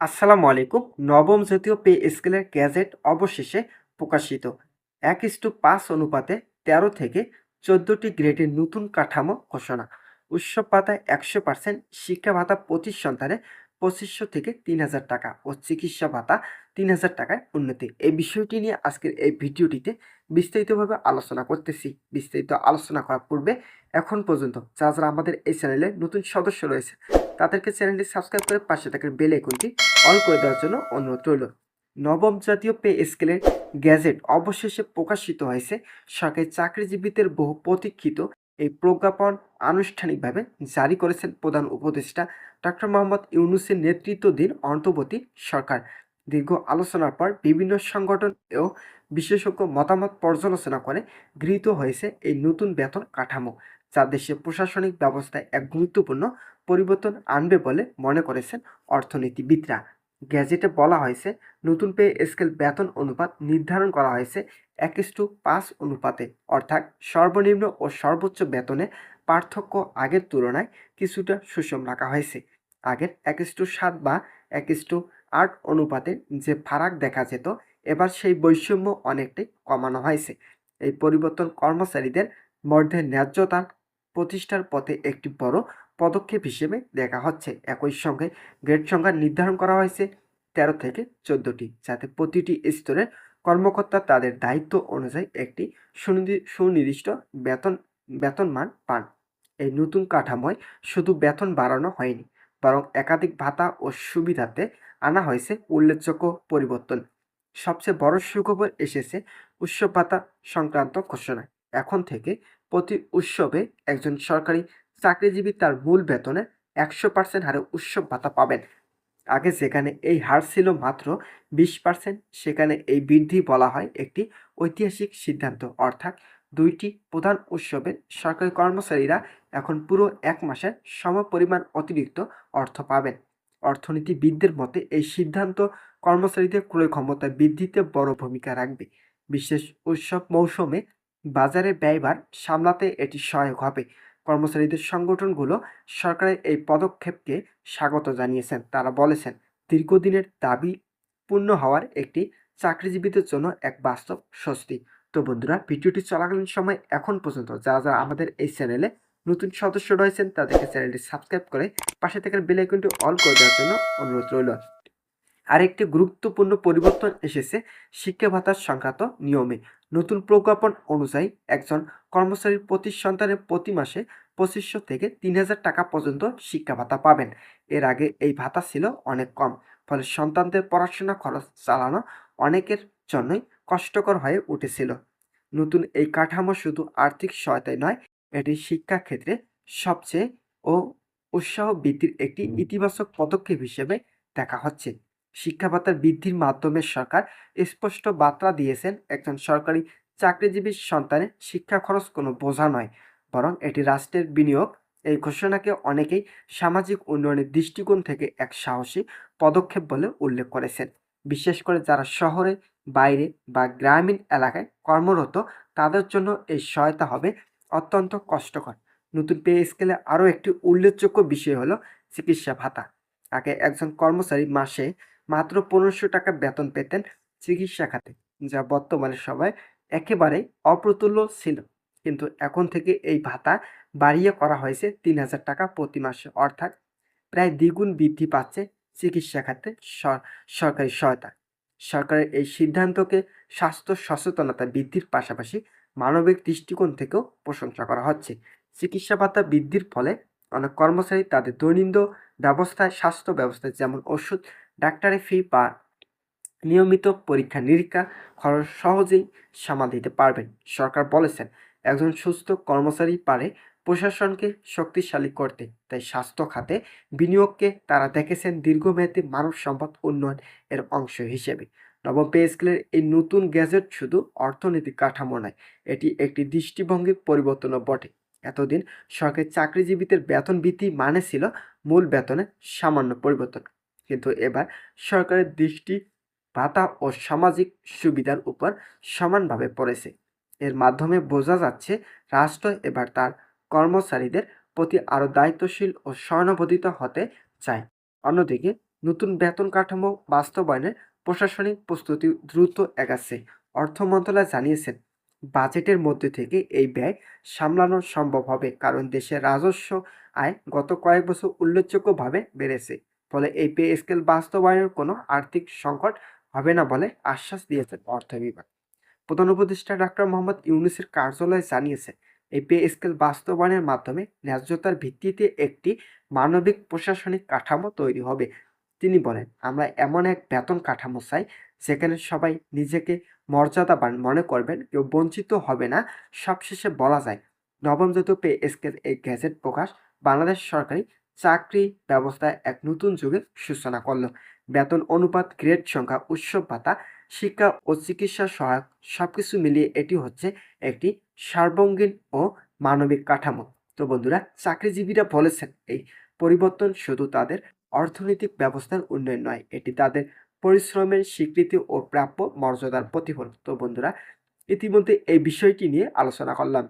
আসসালামু আলাইকুম। নবম জাতীয় পে স্কেলের গ্যাজেট অবশেষে প্রকাশিত। এক ইস্টু পাঁচ অনুপাতে তেরো থেকে চোদ্দটি গ্রেডের নতুন কাঠামো ঘোষণা। উৎসব পাতায় একশো পার্সেন্ট শিক্ষা ভাতা প্রতি সন্তানে পঁচিশশো থেকে তিন হাজার টাকা ও চিকিৎসা ভাতা তিন হাজার টাকায় উন্নতি। এই বিষয়টি নিয়ে আজকের এই ভিডিওটিতে বিস্তারিতভাবে আলোচনা করতেছি। বিস্তারিত আলোচনা করার পূর্বে এখন পর্যন্ত যারা যারা আমাদের এই চ্যানেলে নতুন সদস্য রয়েছে তাদেরকে চ্যানেলটি সাবস্ক্রাইব করে পাশে থাকার বেল আইকনটি অল করে দেওয়ার জন্য অনুরোধ রইল। নবম জাতীয় পে স্কেলের গ্যাজেট অবশেষে প্রকাশিত হয়েছে। সরকারি চাকরিজীবীদের বহু প্রতীক্ষিত এই প্রজ্ঞাপন আনুষ্ঠানিকভাবে জারি করেছেন প্রধান উপদেষ্টা ডক্টর মোহাম্মদ ইউনুসের নেতৃত্বাধীন অন্তর্বর্তী সরকার। দীর্ঘ আলোচনার পর বিভিন্ন সংগঠন ও বিশেষজ্ঞ মতামত পর্যালোচনা করে গৃহীত হয়েছে এই নতুন বেতন কাঠামো, যা দেশের প্রশাসনিক ব্যবস্থায় এক গুরুত্বপূর্ণ পরিবর্তন আনবে বলে মনে করেছেন অর্থনীতিবিদরা। গ্যাজেটে বলা হয়েছে, নতুন পে স্কেল বেতন অনুপাত নির্ধারণ করা হয়েছে এক ইস্টু পাঁচ অনুপাতে। অর্থাৎ সর্বনিম্ন ও সর্বোচ্চ বেতনে পার্থক্য আগের তুলনায় কিছুটা সুষম রাখা হয়েছে। আগের এক ইস্টু সাত বা এক ইস্টু আট অনুপাতে যে ফারাক দেখা যেত, এবার সেই বৈষম্য অনেকটাই কমানো হয়েছে। এই পরিবর্তন কর্মচারীদের মধ্যে ন্যায্যতা প্রতিষ্ঠার পথে একটি বড় পদক্ষেপ হিসেবে দেখা হচ্ছে। একই সঙ্গে গ্রেড সংখ্যা নির্ধারণ করা হয়েছে তেরো থেকে চোদ্দোটি, যাতে প্রতিটি স্তরের কর্মকর্তা তাদের দায়িত্ব অনুযায়ী একটি সুনির্দি- সুনির্দিষ্ট বেতন বেতন মান পান। এই নতুন কাঠামোয় শুধু বেতন বাড়ানো হয়নি, বরং একাধিক ভাতা ও সুবিধাতে আনা হয়েছে উল্লেখযোগ্য পরিবর্তন। সবচেয়ে বড় সুখবর এসেছে উৎসব ভাতা সংক্রান্ত ঘোষণায়। এখন থেকে প্রতি উৎসবে একজন সরকারি চাকরিজীবী তার মূল বেতনে একশো পার্সেন্ট হারে উৎসব ভাতা পাবেন। আগে যেখানে এই হার ছিল মাত্র বিশ পার্সেন্ট সেখানে এই বৃদ্ধি বলা হয় একটি ঐতিহাসিক সিদ্ধান্ত। অর্থাৎ দুইটি প্রধান উৎসবে সরকারি কর্মচারীরা এখন পুরো এক মাসের সম পরিমাণ অতিরিক্ত অর্থ পাবেন। অর্থনীতিবিদদের মতে, এই সিদ্ধান্ত কর্মচারীদের ক্রয় ক্ষমতা বৃদ্ধিতে বড় ভূমিকা রাখবে। বিশেষ উৎসব মৌসুমে বাজারে ব্যয়ভার সামলাতে এটি সহায়ক হবে। কর্মচারীদের সংগঠনগুলো সরকারের এই পদক্ষেপকে স্বাগত জানিয়েছেন। তারা বলেছেন, দীর্ঘদিনের দাবি পূর্ণ হওয়ার একটি চাকরিজীবীদের জন্য এক বাস্তব স্বস্তি। তো বন্ধুরা, ভিডিওটি চলাকালীন সময় এখন পর্যন্ত যারা যারা আমাদের এই চ্যানেলে নতুন সদস্য রয়েছেন, তাদেরকে চ্যানেলটি সাবস্ক্রাইব করে পাশে থাকার বেল আইকনটি অল করে দেওয়ার জন্য অনুরোধ রইল। আরেকটি গুরুত্বপূর্ণ পরিবর্তন এসেছে শিক্ষা ভাতার সংক্রান্ত নিয়মে। নতুন প্রজ্ঞাপন অনুযায়ী একজন কর্মচারীর প্রতি সন্তানের প্রতি মাসে পঁচিশশো থেকে তিন হাজার টাকা পর্যন্ত শিক্ষা ভাতা পাবেন। এর আগে এই ভাতা ছিল অনেক কম, ফলে সন্তানদের পড়াশোনা খরচ চালানো অনেকের জন্যই কষ্টকর হয়ে উঠেছিল। নতুন এই কাঠামো শুধু আর্থিক সহায়তাই নয়, এটি শিক্ষাক্ষেত্রে সবচেয়ে ও উৎসাহ বৃদ্ধির একটি ইতিবাচক পদক্ষেপ হিসেবে দেখা হচ্ছে। শিক্ষা ভাতার বৃদ্ধির মাধ্যমে সরকার স্পষ্ট বার্তা দিয়েছেন একজন সরকারি চাকরিজীবীর সন্তানের শিক্ষা খরচ কোনো বোঝা নয়, বরং এটি রাষ্ট্রের বিনিয়োগ। এই ঘোষণাকে অনেকেই সামাজিক উন্নয়নের দৃষ্টিকোণ থেকে এক সাহসী পদক্ষেপ বলে উল্লেখ করেছেন। বিশেষ করে যারা শহরে, বাইরে বা গ্রামীণ এলাকায় কর্মরত, তাদের জন্য এই সহায়তা হবে অত্যন্ত কষ্টকর। নতুন পে স্কেলে আরও একটি উল্লেখযোগ্য বিষয় হলো চিকিৎসা ভাতা। আগে একজন কর্মচারী মাসে মাত্র পনেরোশো টাকা বেতন পেতেন চিকিৎসা খাতে, যা বর্তমানে সময় একেবারেই অপ্রতুল্য ছিল। কিন্তু এখন থেকে এই ভাতা বাড়িয়ে করা হয়েছে তিন হাজার টাকা প্রতি মাসে, অর্থাৎ প্রায় দ্বিগুণ বৃদ্ধি পাচ্ছে চিকিৎসা খাতে সর- সরকারি সহায়তা। সরকারের এই সিদ্ধান্তকে স্বাস্থ্য সচেতনতা বৃদ্ধির পাশাপাশি মানবিক দৃষ্টিকোণ থেকেও প্রশংসা করা হচ্ছে। চিকিৎসা ভাতা বৃদ্ধির ফলে অনেক কর্মচারী তাদের দৈনন্দিন ব্যবস্থায় স্বাস্থ্য ব্যবস্থায় যেমন ওষুধ ডাক্তারি ফি বা নিয়মিত পরীক্ষা নিরীক্ষা খরচ সহজেই সামাল দিতে পারবেন। সরকার বলেছেন, একজন সুস্থ কর্মচারী পারে প্রশাসনকে শক্তিশালী করতে, তাই স্বাস্থ্য খাতে বিনিয়োগকে তারা দেখেছেন দীর্ঘমেয়াদী মানব সম্পদ উন্নয়ন এর অংশ হিসেবে। নবম পে স্কেলের এই নতুন গ্যাজেট শুধু অর্থনৈতিক কাঠামো নয়, এটি একটি দৃষ্টিভঙ্গির পরিবর্তনও বটে। এতদিন সরকারি চাকরিজীবীদের বেতন বৃদ্ধি মানে ছিল মূল বেতনের সামান্য পরিবর্তন। কিন্তু এবার সরকারের দৃষ্টি, ভাতা ও সামাজিক সুবিধার উপর সমানভাবে পড়েছে। এর মাধ্যমে বোঝা যাচ্ছে, রাষ্ট্র এবার তার কর্মচারীদের প্রতি আরও দায়িত্বশীল ও সহানুভূতিত হতে চায়। অন্যদিকে, নতুন বেতন কাঠামো বাস্তবায়নের প্রশাসনিক প্রস্তুতি দ্রুত এগাচ্ছে। অর্থ মন্ত্রণালয় জানিয়েছেন বাজেটের মধ্যে থেকে এই ব্যয় সামলানো সম্ভব হবে কারণ দেশের রাজস্ব আয় গত কয়েক বছর উল্লেখযোগ্যভাবে বেড়েছে। ফলে এই পে স্কেল বাস্তবায়নের কোনো আর্থিক সংকট হবে না বলে আশ্বাস দিয়েছেন অর্থ বিভাগ। প্রধান উপদেষ্টা ডাক্তার মোহাম্মদ ইউনুসের কার্যালয় জানিয়েছে, এই পে স্কেল বাস্তবায়নের মাধ্যমে ন্যায্যতার ভিত্তিতে একটি মানবিক প্রশাসনিক কাঠামো তৈরি হবে। তিনি বলেন, আমরা এমন এক বেতন কাঠামো চাই যেখানে সবাই নিজেকে মর্যাদাবান মনে করবেন, কেউ বঞ্চিত হবে না। সবশেষে বলা যায়, নবম জাতীয় পে স্কেল এই গ্যাজেট প্রকাশ বাংলাদেশ সরকারি চাকরি ব্যবস্থায় এক নতুন যুগের সূচনা করল। বেতন অনুপাত গ্রেড সংখ্যা, উৎসব ভাতা, শিক্ষা ও চিকিৎসা সহায়ক সবকিছু মিলিয়ে এটি হচ্ছে একটি সার্বঙ্গীন ও মানবিক কাঠামো। তো বন্ধুরা, চাকরিজীবীরা বলেছেন, এই পরিবর্তন শুধু তাদের অর্থনৈতিক ব্যবস্থার উন্নয়ন নয়, এটি তাদের পরিশ্রমের স্বীকৃতি ও প্রাপ্য মর্যাদার প্রতিফলন তো বন্ধুরা, ইতিমধ্যে এই বিষয়টি নিয়ে আলোচনা করলাম।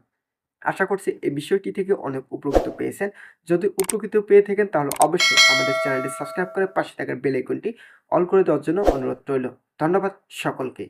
আশা করছি এই বিষয়টি থেকে অনেক উপকৃত পেয়েছেন। যদি উপকৃত পেয়ে থাকেন, তাহলে অবশ্যই আমাদের চ্যানেলটি সাবস্ক্রাইব করে পাশে থাকার বেল আইকনটি অল করে দেওয়ার জন্য অনুরোধ রইল। ধন্যবাদ সকলকে।